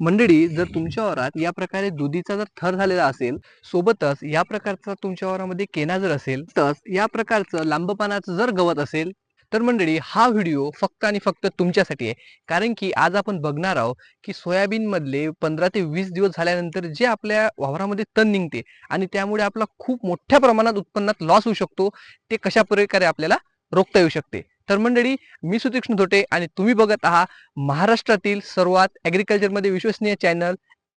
मंडळी जर तुमच्या वावरात या प्रकारे दुधीचा जर थर झालेला असेल सोबतच या प्रकारचा तुमच्या वावरामध्ये केना जर असेल तर या प्रकारचं लांबपणाचं जर गवत असेल तर मंडळी हा व्हिडिओ फक्त आणि फक्त तुमच्यासाठी आहे. कारण की आज आपण बघणार आहोत की सोयाबीन मधले पंधरा ते वीस दिवस झाल्यानंतर जे आपल्या वावरामध्ये तण निघते आणि त्यामुळे आपला खूप मोठ्या प्रमाणात उत्पन्नात लॉस होऊ शकतो ते कशा प्रकारे आपल्याला रोखता येऊ शकते. तर मंडळी मी सुतीक्ष्ण धोटे आणि तुम्ही बघत आहात महाराष्ट्रातील सर्वात ॲग्रिकल्चरमध्ये विश्वसनीय चॅनल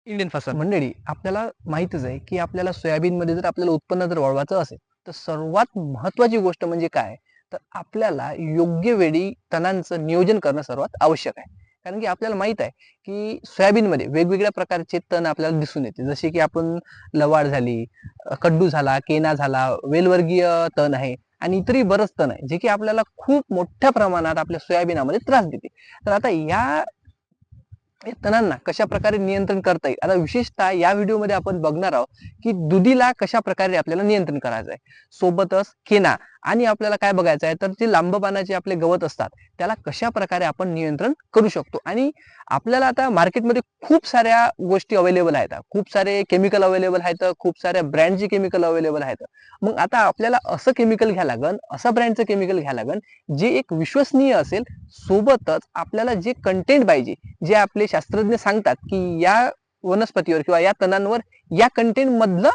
इंडियन फसल मंडळी आपल्याला माहितच आहे की आपल्याला सोयाबीनमध्ये जर आपल्याला उत्पन्न जर वाढवायचं असेल तर सर्वात महत्वाची गोष्ट म्हणजे काय? तर आपल्याला योग्य वेळी तणांचं नियोजन करणं सर्वात आवश्यक आहे. कारण की आपल्याला माहीत आहे की सोयाबीनमध्ये वेगवेगळ्या प्रकारचे तण आपल्याला दिसून येते. जसे की आपण लवाड झाली कड्डू झाला केना झाला वेलवर्गीय तण आहे. आणि इतरही बरंच तण आहे जे की आपल्याला खूप मोठ्या प्रमाणात आपल्या सोयाबीनामध्ये त्रास देते. तर आता या तणांना कशा प्रकारे नियंत्रण करता येईल? आता विशेषतः या व्हिडिओमध्ये आपण बघणार आहोत की दुधीला कशा प्रकारे आपल्याला नियंत्रण करायचं आहे? सोबतच केना. आणि आपल्याला काय बघायचं आहे तर जे लांब पानाचे आपले गवत असतात त्याला कशा प्रकारे आपण नियंत्रण करू शकतो? आणि आपल्याला आता मार्केटमध्ये खूप साऱ्या गोष्टी अवेलेबल आहेत. खूप सारे केमिकल अवेलेबल आहेत खूप साऱ्या ब्रँडचे केमिकल अवेलेबल आहेत. मग आता आपल्याला असं केमिकल घ्या लागन असं ब्रँडचं केमिकल घ्या लागन जे एक विश्वसनीय असेल सोबतच आपल्याला जे कंटेंट पाहिजे जे आपले शास्त्रज्ञ सांगतात की या वनस्पतीवर किंवा या तणांवर या कंटेंट मधलं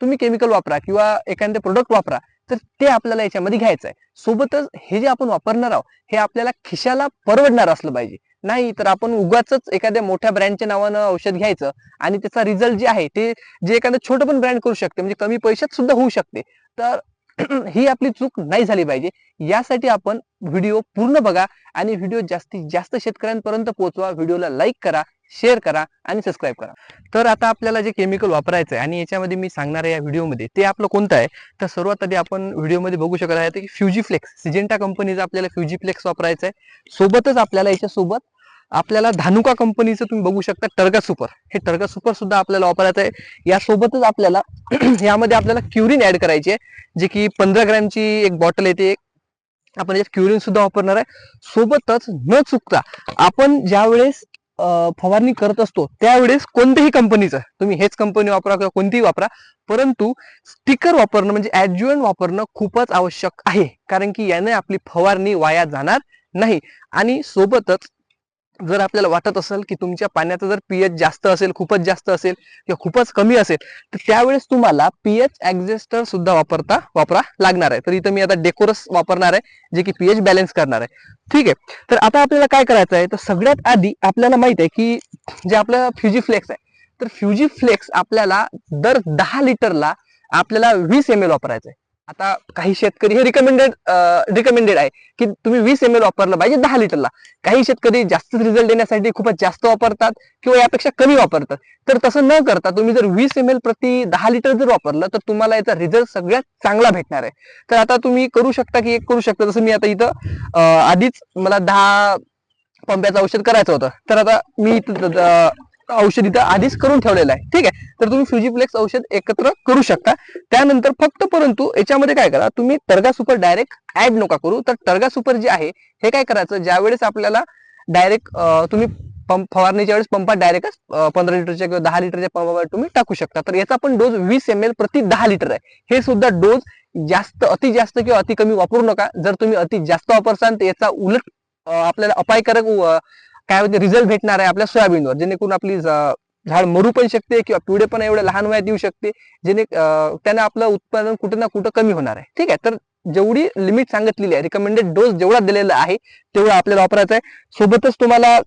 तुम्ही केमिकल वापरा किंवा एखादे प्रोडक्ट वापरा तर ते आपल्याला याच्यामध्ये घ्यायचं आहे. सोबतच हे जे आपण वापरणार आहोत हे आपल्याला खिशाला परवडणार असलं पाहिजे. नाही तर आपण उगाच एखाद्या मोठ्या ब्रँडच्या नावानं औषध घ्यायचं आणि त्याचा रिझल्ट जे आहे ते जे एखादं छोटं पण ब्रँड करू शकते म्हणजे कमी पैशात सुद्धा होऊ शकते. तर ही आपली चूक नाही झाली पाहिजे. यासाठी आपण व्हिडिओ पूर्ण बघा आणि व्हिडिओ जास्तीत जास्त शेतकऱ्यांपर्यंत पोहोचवा. व्हिडिओला लाईक करा. शेअर करा आणि सबस्क्राईब करा. तर आता आपल्याला जे केमिकल वापरायचं आहे आणि याच्यामध्ये मी सांगणार आहे या व्हिडिओमध्ये ते आपलं कोणतं आहे? तर सर्वात आधी आपण व्हिडिओमध्ये बघू शकत आहे की फ्युजीफ्लेक्स सिजेंटा कंपनीचं आपल्याला फ्युजीफ्लेक्स वापरायचं आहे सोबतच आपल्याला याच्यासोबत आपल्याला धानुका कंपनीचं तुम्ही बघू शकता टर्गा सुपर हे टर्गा सुपर सुद्धा आपल्याला वापरायचं आहे यासोबतच आपल्याला यामध्ये आपल्याला क्युरिन ऍड करायची आहे जे की पंधरा ग्रॅमची एक बॉटल येते आपण याच्यात क्युरिन सुद्धा वापरणार आहे. सोबतच न चुकता आपण ज्यावेळेस फवारणी करत असतो त्यावेळेस कोणत्याही कंपनीचं तुम्ही हेच कंपनी वापरा किंवा कोणतीही वापरा परंतु स्टिकर वापरणं म्हणजे ऍड्ज्युएंट वापरणं खूपच आवश्यक आहे. कारण की याने आपली फवारणी वाया जाणार नाही. आणि सोबतच जर आपल्याला वाटत असेल की तुमच्या पाण्याचं जर पीएच जास्त असेल खूपच जास्त असेल किंवा खूपच कमी असेल तर त्यावेळेस तुम्हाला पीएच ऍडजस्टर सुद्धा वापरता वापरा लागणार आहे. तर इथं मी आता डेकोरस वापरणार आहे जे की पीएच बॅलन्स करणार आहे. ठीक आहे. तर आता आपल्याला काय करायचं आहे? तर सगळ्यात आधी आपल्याला माहीत आहे की जे आपलं फ्युजीफ्लेक्स आहे. तर फ्युजीफ्लेक्स आपल्याला दर दहा लिटरला आपल्याला वीस एम एल वापरायचं आहे. आता काही शेतकरी हे रिकमेंडेड रिकमेंडेड आहे की तुम्ही वीस एम एल वापरलं पाहिजे दहा लिटरला. काही शेतकरी जास्त रिझल्ट देण्यासाठी खूपच जास्त वापरतात किंवा यापेक्षा कमी वापरतात. तर तसं न करता तुम्ही जर वीस एम एल प्रति दहा लिटर जर वापरलं तर तुम्हाला याचा रिझल्ट सगळ्यात चांगला भेटणार आहे. तर आता तुम्ही करू शकता की एक करू शकता. जसं मी आता इथं आधीच मला दहा पंप्याचं औषध करायचं होतं. तर आता मी इथं औषध इथं आधीच करून ठेवलेलं आहे. ठीक आहे? तर तुम्ही फ्युजीफ्लेक्स औषध एकत्र करू शकता. त्यानंतर फक्त परंतु याच्यामध्ये काय करा तुम्ही टर्गा सुपर डायरेक्ट ऍड नका करू. तर टर्गा सुपर जे आहे हे काय करायचं? ज्या वेळेस आपल्याला डायरेक्ट तुम्ही पंप फवारणीच्या वेळेस पंपात डायरेक्टच पंधरा लिटरच्या किंवा दहा लिटरच्या पंपावर तुम्ही टाकू शकता. तर याचा पण डोस वीस एम एल प्रति दहा लिटर आहे. हे सुद्धा डोस जास्त अति जास्त किंवा अति कमी वापरू नका. जर तुम्ही अति जास्त वापरसाल तर याचा उलट आपल्याला अपायकारक काय होते रिझल्ट भेटणार आहे आपल्या सोयाबीनवर. जेणेकरून आपली झाड मरू पण शकते किंवा पिवळे पण एवढ्या लहान वयात येऊ शकते जेणे त्याने आपलं उत्पादन कुठे ना कुठं कमी होणार आहे. ठीक आहे? तर जेवढी लिमिट सांगितलेली आहे रिकमेंडेड डोस जेवढा दिलेला आहे तेवढा आपल्याला वापरायचा आहे. सोबतच तुम्हाला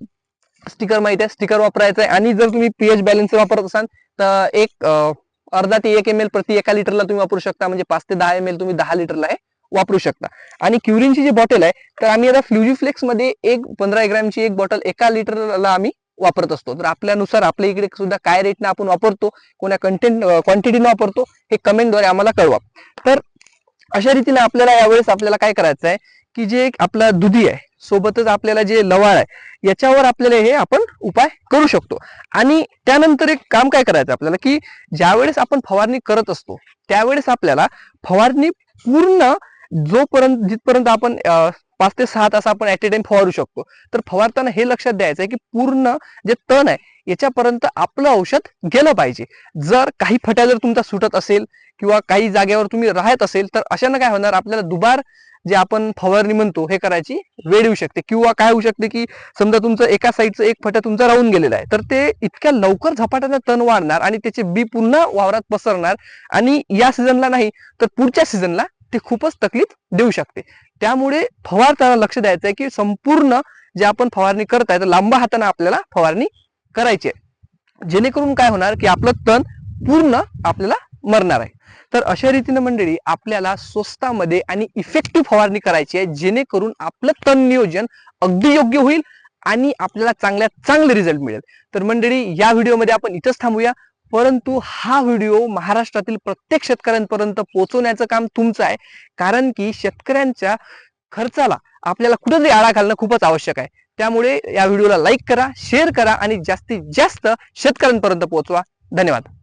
स्टिकर माहिती आहे स्टिकर वापरायचं आहे. आणि जर तुम्ही पीएच बॅलन्सर वापरत असाल तर एक अर्धा ते एक एम एल प्रति एका लिटरला तुम्ही वापरू शकता. म्हणजे पाच ते दहा एम एल तुम्ही दहा लिटरला आहे. वापरू शकता. आणि क्युरिनची जी बॉटल आहे तर आम्ही आता फ्लुजिफ्लेक्समध्ये एक पंधरा ग्रॅमची एक बॉटल एका लिटरला आम्ही वापरत असतो. तर आपल्यानुसार आपल्या इकडे सुद्धा काय रेटनं आपण वापरतो कोणा कंटेंट क्वांटिटीने वापरतो हे कमेंटद्वारे आम्हाला कळवा. तर अशा रीतीने आपल्याला यावेळेस आपल्याला काय करायचं आहे की जे एक आपला दुधी आहे सोबतच आपल्याला जे लवाळ आहे याच्यावर आपल्याला हे आपण उपाय करू शकतो. आणि त्यानंतर एक काम काय करायचं आपल्याला की ज्यावेळेस आपण फवारणी करत असतो त्यावेळेस आपल्याला फवारणी पूर्ण जोपर्यंत जिथपर्यंत आपण पाच ते सहा तास आपण ऍट ए टाइम फवारू शकतो तर फवारताना हे लक्षात द्यायचं आहे की पूर्ण जे तण आहे याच्यापर्यंत आपलं औषध गेलं पाहिजे. जर काही फट्या जर तुमचा सुटत असेल किंवा काही जागेवर तुम्ही राहत असेल तर अशानं काय होणार? आपल्याला दुबार जे आपण फवारणी म्हणतो हे करायची वेळ येऊ शकते. किंवा काय होऊ शकते की समजा तुमचं एका साईडचं एक फटा तुमचा राहून गेलेला आहे तर ते इतक्या लवकर झपाट्यानं तण वाढणार आणि त्याचे बी पुन्हा वावरात पसरणार. आणि या सीझनला नाही तर पुढच्या सीझनला ते खूपच तकलीफ देऊ शकते. त्यामुळे फवारताना लक्ष द्यायचं आहे की संपूर्ण जे आपण फवारणी करताय तर लांब हाताने आपल्याला फवारणी करायची आहे. जेणेकरून काय होणार की आपलं तण पूर्ण आपल्याला मरणार आहे. तर अशा रीतीने मंडळी आपल्याला स्वस्तामध्ये आणि इफेक्टिव्ह फवारणी करायची आहे जेणेकरून आपलं तण नियोजन अगदी योग्य होईल आणि आपल्याला चांगल्यात चांगले रिझल्ट मिळेल. तर मंडळी या व्हिडिओमध्ये आपण इथंच थांबूया. परंतु हा व्हिडिओ महाराष्ट्रातील प्रत्येक शेतकऱ्यांपर्यंत पोहोचवण्याचं काम तुमचं आहे. कारण की शेतकऱ्यांच्या खर्चाला आपल्याला कुठेतरी आळा घालणं खूपच आवश्यक आहे. त्यामुळे या व्हिडिओला लाईक करा शेअर करा आणि जास्तीत जास्त शेतकऱ्यांपर्यंत पोहोचवा. धन्यवाद.